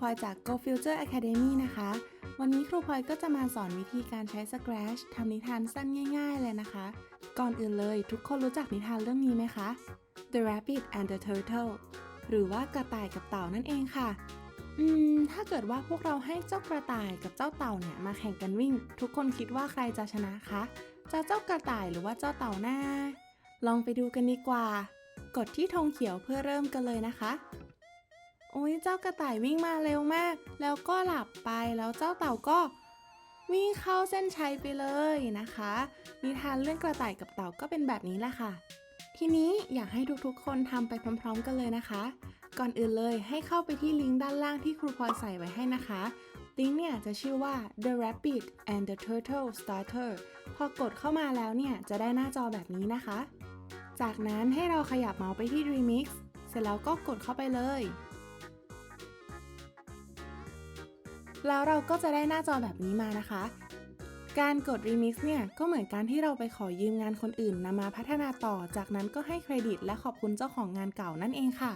พลอยจาก Go Future Academy นะคะ วันนี้ครูพลอยก็จะมาสอนวิธีการใช้ Scratch ทำนิทานสั้นง่าย ๆ เลยนะคะ ก่อนอื่นเลยทุกคนรู้จักนิทานเรื่องนี้ไหมคะ The Rabbit and the Turtle หรือว่ากระต่ายกับเต่านั่นเองค่ะ อืม ถ้าเกิดว่าพวกเราให้เจ้ากระต่ายกับเจ้าเต่าเนี่ยมาแข่งกันวิ่ง ทุกคนคิดว่าใครจะชนะคะ จะเจ้ากระต่ายหรือว่าเจ้าเต่าหน้า ลองไปดูกันดีกว่า กดที่ธงเขียวเพื่อเริ่มกันเลยนะคะ โอ้ยเจ้ากระต่ายวิ่งมาเร็วมาก แล้วก็หลับไปแล้วเจ้าเต่าก็วิ่งเข้าเส้นชัยไปเลยนะคะ นิทานเรื่องกระต่ายกับเต่าก็เป็นแบบนี้แหละค่ะ ทีนี้อยากให้ทุกๆ คนทำไปพร้อม ๆ กันเลยนะคะ ก่อนอื่นเลยให้เข้าไปที่ลิงก์ด้านล่างที่ครูพลอยใส่ไว้ให้นะคะ ลิงก์เนี่ยจะชื่อว่า The Rabbit and the Turtle Starter พอกดเข้ามาแล้วเนี่ยจะได้หน้าจอแบบนี้นะคะ จากนั้นให้เราขยับเมาส์ไปที่ Remix เสร็จแล้วก็กดเข้าไปเลย แล้วเราก็จะได้หน้าจอแบบนี้มานะคะ การกด Remix เนี่ยก็เหมือนการที่เราไปขอยืมงานคนอื่นนำมาพัฒนาต่อ จากนั้นก็ให้เครดิต และขอบคุณเจ้าของงานเก่านั่นเองค่ะ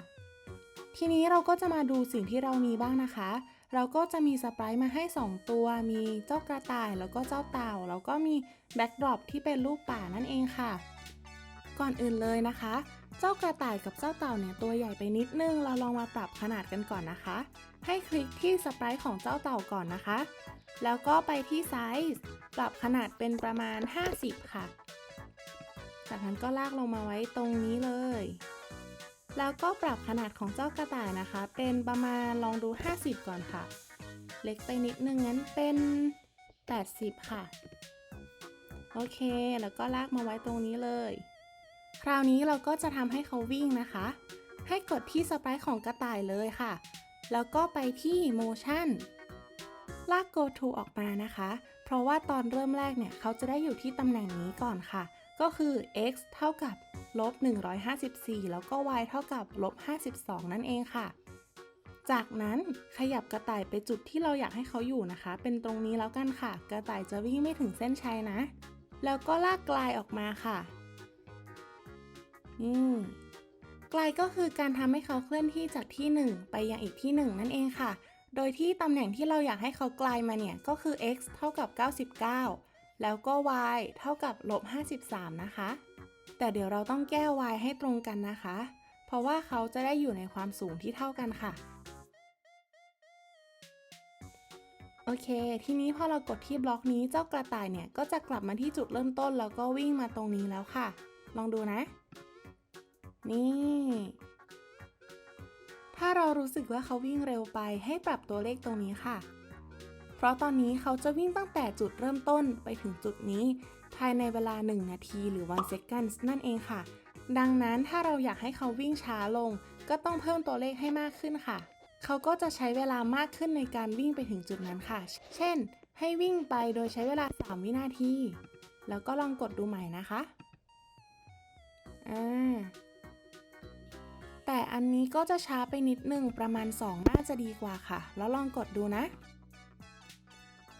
ทีนี้เราก็จะมาดูสิ่งที่เรามีบ้างนะคะ เราก็จะมีสปรท์มาให้ 2 ตัว มีเจ้ากระต่ายแล้วก็เจ้าเต่า แล้วก็มีแบ็กดรอปที่เป็นรูปป่านั่นเองค่ะ ก่อนอื่นเลยนะคะ เจ้ากระต่ายกับเจ้าเต่าเนี่ยตัวใหญ่ไปนิดนึง เราลองมาปรับขนาดกันก่อนนะคะ ให้คลิกที่สไปรท์ของเจ้าเต่าก่อนนะคะ แล้วก็ไปที่ไซส์ปรับขนาดเป็นประมาณ 50 ค่ะ จากนั้นก็ลากลงมาไว้ตรงนี้เลย แล้วก็ปรับขนาดของเจ้ากระต่ายนะคะ เป็นประมาณลองดู 50 ก่อนค่ะ เล็กไปนิดนึงงั้นเป็น 80 ค่ะ โอเค แล้วก็ลากมาไว้ตรงนี้เลย คราวนี้เราก็จะทำให้เขาวิ่งนะคะ ให้กดที่สไปรท์ของกระต่ายเลยค่ะ แล้วก็ไปที่ motion ลาก go to ออกมานะคะ เพราะว่าตอนเริ่มแรกเนี่ยเขาจะได้อยู่ที่ตำแหน่งนี้ก่อนค่ะ ก็คือ x เท่ากับลบ154 แล้วก็ y เท่ากับลบ52 นั่นเองค่ะ จากนั้นขยับกระต่ายไปจุดที่เราอยากให้เขาอยู่นะคะ เป็นตรงนี้แล้วกันค่ะ กระต่ายจะวิ่งไม่ถึงเส้นชัยนะ แล้วก็ลากกลายออกมาค่ะ นี่ไกลก็คือการทำให้เขาเคลื่อนที่จากที่ 1 ไปยังอีกที่ 1 นั่นเองค่ะ โดยที่ตำแหน่งที่เราอยากให้เขาไกลมาเนี่ย ก็คือ x เท่ากับ 99 แล้วก็ y เท่ากับลบ53 นะคะ แต่เดี๋ยวเราต้องแก้ y ให้ตรงกันนะคะ เพราะว่าเขาจะได้อยู่ในความสูงที่เท่ากันค่ะ โอเค ทีนี้พอเรากดที่บล็อกนี้เจ้ากระต่ายเนี่ย ก็จะกลับมาที่จุดเริ่มต้น แล้วก็วิ่งมาตรงนี้แล้วค่ะ ลองดูนะ นี่ ถ้าเรารู้สึกว่าเขาวิ่งเร็วไปให้ปรับตัวเลขตรงนี้ค่ะ เพราะตอนนี้เขาจะวิ่งตั้งแต่จุดเริ่มต้นไปถึงจุดนี้ ภายในเวลา 1 นาทีหรือ 1 second นั่นเองค่ะ ดังนั้นถ้าเราอยากให้เขาวิ่งช้าลง ก็ต้องเพิ่มตัวเลขให้มากขึ้นค่ะ เขาก็จะใช้เวลามากขึ้นในการวิ่งไปถึงจุดนั้นค่ะ เช่น ให้วิ่งไปโดยใช้เวลา 3 วินาที แล้วก็ลองกดดูใหม่นะคะ อ่า แต่อันนี้ก็จะช้าไปนิดนึงประมาณ 2 น่าจะดีกว่าค่ะ แล้วลองกดดูนะ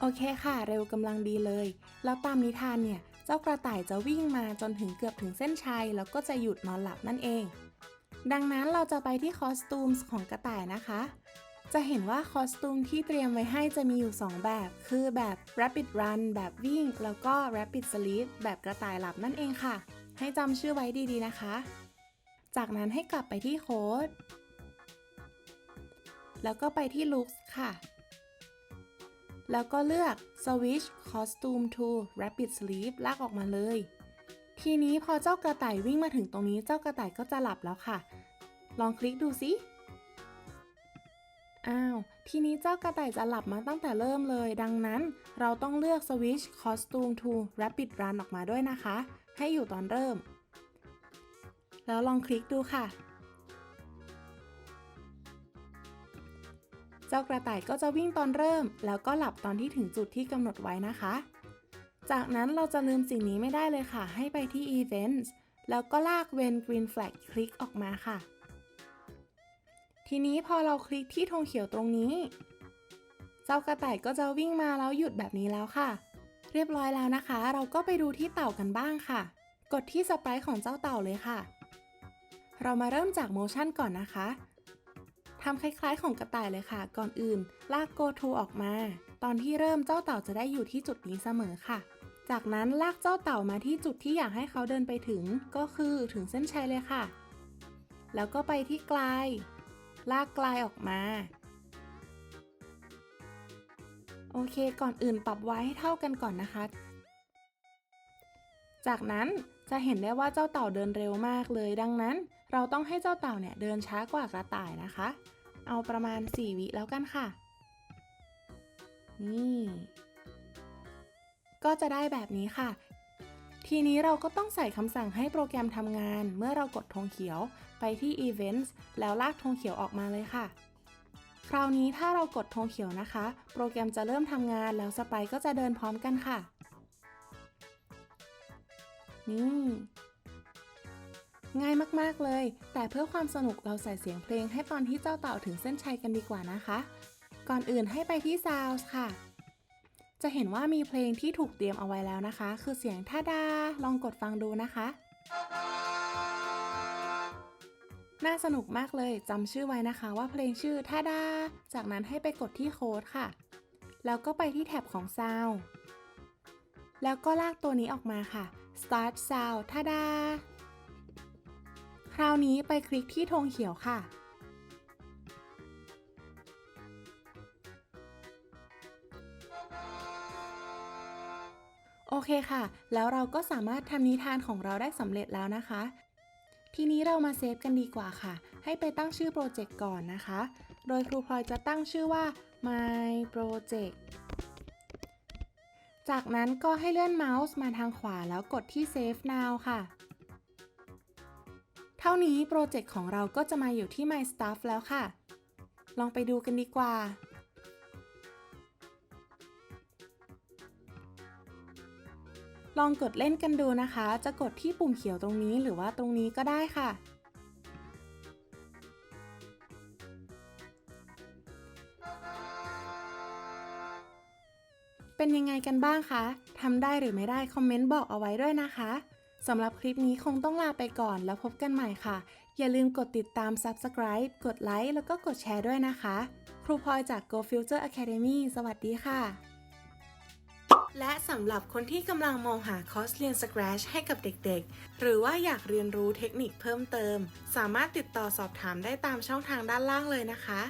โอเคค่ะ เร็วกำลังดีเลย แล้วตามนิทานเนี่ย เจ้ากระต่ายจะวิ่งมาจนถึงเกือบถึงเส้นชัย แล้วก็จะหยุดนอนหลับนั่นเอง ดังนั้นเราจะไปที่คอสตูมของกระต่ายนะคะ จะเห็นว่าคอสตูมที่เตรียมไว้ให้จะมีอยู่ 2 แบบ คือแบบ Rapid Run แบบวิ่ง แล้วก็ Rapid Sleep แบบกระต่ายหลับนั่นเองค่ะ ให้จำชื่อไว้ดีๆนะคะ จากนั้นให้กลับไปที่โค้ดแล้วก็ไปที่ Looks ค่ะ แล้วก็เลือก Switch Costume to Rapid Sleep ลากออกมาเลย ทีนี้พอเจ้ากระต่ายวิ่งมาถึงตรงนี้เจ้ากระต่ายก็จะหลับแล้วค่ะ ลองคลิกดูสิอ้าว ทีนี้เจ้ากระต่ายจะหลับมาตั้งแต่เริ่มเลย ดังนั้นเราต้องเลือก Switch Costume to Rapid Run ออกมาด้วยนะคะ ให้อยู่ตอนเริ่ม แล้วลองคลิกดูค่ะ เจ้ากระต่ายก็จะวิ่งตอนเริ่ม แล้วก็หลับตอนที่ถึงจุดที่กำหนดไว้นะคะ จากนั้นเราจะลืมสิ่งนี้ไม่ได้เลยค่ะ ให้ไปที่ Events แล้วก็ลาก When Green Flag คลิกออกมาค่ะ ทีนี้พอเราคลิกที่ธงเขียวตรงนี้ เจ้ากระต่ายก็จะวิ่งมาแล้วหยุดแบบนี้แล้วค่ะ เรียบร้อยแล้วนะคะ เราก็ไปดูที่เต่ากันบ้างค่ะ กดที่สไปร์ของเจ้าเต่าเลยค่ะ เรามาเริ่มจากโมชั่นก่อนนะคะทำคล้ายๆ ของกระต่ายเลยค่ะ ก่อนอื่น ลาก go to ออกมา ตอนที่เริ่มเจ้าเต่าจะได้อยู่ที่จุดนี้เสมอค่ะ จากนั้นลากเจ้าเต่ามาที่จุดที่อยากให้เขาเดินไปถึง ก็คือถึงเส้นชัยเลยค่ะ แล้วก็ไปที่ไกล ลากไกลออกมา โอเค ก่อนอื่นปรับไว้ให้เท่ากันก่อนนะคะ จากนั้นจะเห็นได้ว่าเจ้าเต่าเดินเร็วมากเลย ดังนั้น เราต้องให้เจ้าเต่าเนี่ยเดินช้ากว่ากระต่ายนะคะ เอาประมาณ 4 วิแล้วกันค่ะ นี่ ก็จะได้แบบนี้ค่ะ ทีนี้เราก็ต้องใส่คำสั่งให้โปรแกรมทำงาน เมื่อเรากดธงเขียวไปที่ Events แล้วลากธงเขียวออกมาเลยค่ะ คราวนี้ถ้าเรากดธงเขียวนะคะ โปรแกรมจะเริ่มทำงานแล้วสไปก็จะเดินพร้อมกันค่ะ นี่ ง่ายมากๆเลย แต่เพื่อความสนุกเราใส่เสียงเพลงให้ตอนที่เจ้าเต่าถึงเส้นชัยกันดีกว่านะคะ ก่อนอื่นให้ไปที่ Sounds ค่ะ จะเห็นว่ามีเพลงที่ถูกเตรียมเอาไว้แล้วนะคะ คือเสียงท่าดา ลองกดฟังดูนะคะ น่าสนุกมากเลยจำชื่อไว้นะคะ ว่าเพลงชื่อท่าดา จากนั้นให้ไปกดที่โค้ดค่ะ แล้วก็ไปที่แท็บของ Sound แล้วก็ลากตัวนี้ออกมาค่ะ Start Sound ท่าดา คราวนี้ไปคลิกที่ธงเขียวค่ะ โอเคค่ะ แล้วเราก็สามารถทำนิทานของเราได้สำเร็จแล้วนะคะ ทีนี้เรามาเซฟกันดีกว่าค่ะ ให้ไปตั้งชื่อโปรเจกต์ก่อนนะคะ โดยครูพลอยจะตั้งชื่อว่า my project จากนั้นก็ให้เลื่อนเมาส์มาทางขวาแล้วกดที่ save now ค่ะ เท่านี้โปรเจกต์ของเราก็จะมาอยู่ที่ my stuff แล้วค่ะ ลองไปดูกันดีกว่า ลองกดเล่นกันดูนะคะ จะกดที่ปุ่มเขียวตรงนี้หรือว่าตรงนี้ก็ได้ค่ะเป็นยังไงกันบ้างคะ ทำได้หรือไม่ได้คอมเมนต์บอกเอาไว้ด้วยนะคะ สำหรับคลิปนี้คงต้องลาไปก่อนแล้วพบกันใหม่ค่ะ อย่าลืมกดติดตาม Subscribe กดไลค์แล้วก็กดแชร์ด้วยนะคะ ครูพลอยจาก Go Future Academy สวัสดีค่ะ และสำหรับคนที่กำลังมองหาคอร์สเรียน Scratch ให้กับเด็กๆ หรือว่าอยากเรียนรู้เทคนิคเพิ่มเติม สามารถติดต่อสอบถามได้ตามช่องทางด้านล่างเลยนะคะ